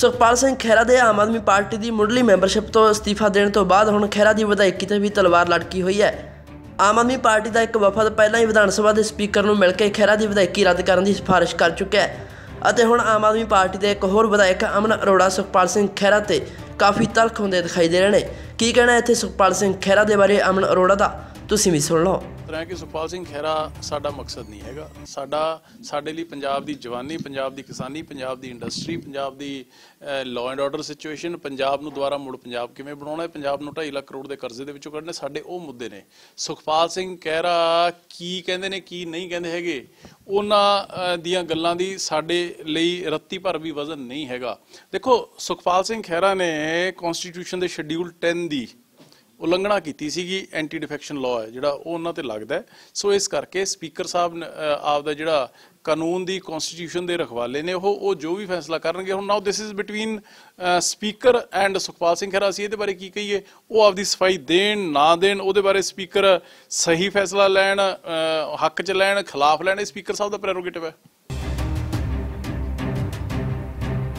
ਸੁਖਪਾਲ ਸਿੰਘ ਖਹਿਰਾ ਦੇ ਆਮ ਆਦਮੀ ਪਾਰਟੀ ਦੀ ਮੁੱਢਲੀ ਮੈਂਬਰਸ਼ਿਪ ਤੋਂ ਅਸਤੀਫਾ ਦੇਣ ਤੋਂ ਬਾਅਦ ਹੁਣ ਖਹਿਰਾ ਦੀ ਵਿਧਾਇਕੀ ਤੇ ਵੀ ਤਲਵਾਰ ਲੜਕੀ ਹੋਈ ਹੈ। ਆਮ ਆਦਮੀ ਪਾਰਟੀ ਦਾ ਇੱਕ ਵਫਦ ਪਹਿਲਾਂ ਹੀ ਵਿਧਾਨ ਸਭਾ ਦੇ ਸਪੀਕਰ ਨੂੰ ਮਿਲ ਕੇ ਖਹਿਰਾ ਦੀ ਵਿਧਾਇਕੀ ਰੱਦ ਕਰਨ ਦੀ ਸਿਫਾਰਿਸ਼ ਕਰ ਚੁੱਕਿਆ ਹੈ ਅਤੇ ਹੁਣ ਆਮ ਆਦਮੀ ਪਾਰਟੀ ਦੇ ਇੱਕ ਹੋਰ ਵਿਧਾਇਕ ਅਮਨ ਅਰੋੜਾ, ਸੁਖਪਾਲ ਸਿੰਘ ਖਹਿਰਾ ਤੇ ਕਾਫੀ ਤਲਖ ਹੁੰਦੇ ਦਿਖਾਈ ਦੇ ਰਹੇ ਨੇ। ਕੀ ਕਹਿਣਾ ਇੱਥੇ ਸੁਖਪਾਲ ਸਿੰਘ ਖਹਿਰਾ ਦੇ ਬਾਰੇ ਅਮਨ ਅਰੋੜਾ ਦਾ? ਤੁਸੀਂ ਵੀ ਸੁਣ ਲਓ। ਤਰ੍ਹਾਂ ਕਿ ਸੁਖਪਾਲ ਸਿੰਘ ਖਹਿਰਾ ਸਾਡਾ ਮਕਸਦ ਨਹੀਂ ਹੈਗਾ। ਸਾਡਾ, ਸਾਡੇ ਲਈ ਪੰਜਾਬ ਦੀ ਜਵਾਨੀ, ਪੰਜਾਬ ਦੀ ਕਿਸਾਨੀ, ਪੰਜਾਬ ਦੀ industry Punjab the law and order situation Punjab ਨੂੰ ਦੁਬਾਰਾ ਮੁੜ ਪੰਜਾਬ ਕਿਵੇਂ ਬਣਾਉਣਾ ਹੈ? ਪੰਜਾਬ ਨੂੰ 2.5 ਲੱਖ ਕਰੋੜ ਦੇ ਕਰਜ਼ੇ ਦੇ ਵਿੱਚੋਂ ਕੱਢਣੇ ਸਾਡੇ ਉਹ ਮੁੱਦੇ ਨੇ। ਸੁਖਪਾਲ ਸਿੰਘ ਖਹਿਰਾ ਕੀ ਕਹਿੰਦੇ ਨੇ, ਕੀ ਨਹੀਂ ਕਹਿੰਦੇ ਹੈਗੇ? ਉਹਨਾਂ ਦੀਆਂ ਗੱਲਾਂ ਦੀ ਸਾਡੇ ਲਈ ਰੱਤੀ ਭਰ ਵੀ ਵਜ਼ਨ ਨਹੀਂ ਹੈਗਾ। ਦੇਖੋ, ਸੁਖਪਾਲ ਸਿੰਘ ਖਹਿਰਾ ਨੇ ਕਨਸਟੀਟਿਊਸ਼ਨ ਦੇ ਸ਼ਡਿਊਲ 10 ਦੀ ਉਲੰਘਣਾ ਕੀਤੀ ਸੀਗੀ ਐਂਟੀ ਡਿਫੈਕਸ਼ਨ ਲਾਅ ਹੈ ਜਿਹੜਾ ਉਹ ਉਹਨਾਂ ਤੇ ਲੱਗਦਾ ਸੋ ਇਸ ਕਰਕੇ ਸਪੀਕਰ ਸਾਹਿਬ ਨੇ, ਆਪ ਦਾ ਜਿਹੜਾ ਕਾਨੂੰਨ ਦੀ ਕਨਸਟੀਟਿਊਸ਼ਨ ਦੇ ਰਖਵਾਲੇ ਨੇ ਉਹ ਉਹ ਜੋ ਵੀ ਫੈਸਲਾ ਕਰਨਗੇ ਹੁਣ now this is between speaker and Sukhpal Singh Khaira ਅਸੀਂ ਇਹਦੇ ਬਾਰੇ ਕੀ ਕਹੀਏ? ਉਹ ਆਪਦੀ ਸਫ਼ਾਈ ਦੇਣ ਨਾ ਦੇਣ ਉਹਦੇ ਬਾਰੇ ਸਪੀਕਰ ਸਹੀ ਫੈਸਲਾ ਲੈਣ ਹੱਕ ਚ ਲੈਣ ਖਿਲਾਫ ਲੈਣ ਇਹ ਸਪੀਕਰ ਸਾਹਿਬ ਦਾ ਪ੍ਰੈਰੋਗੇਟਿਵ ਹੈ।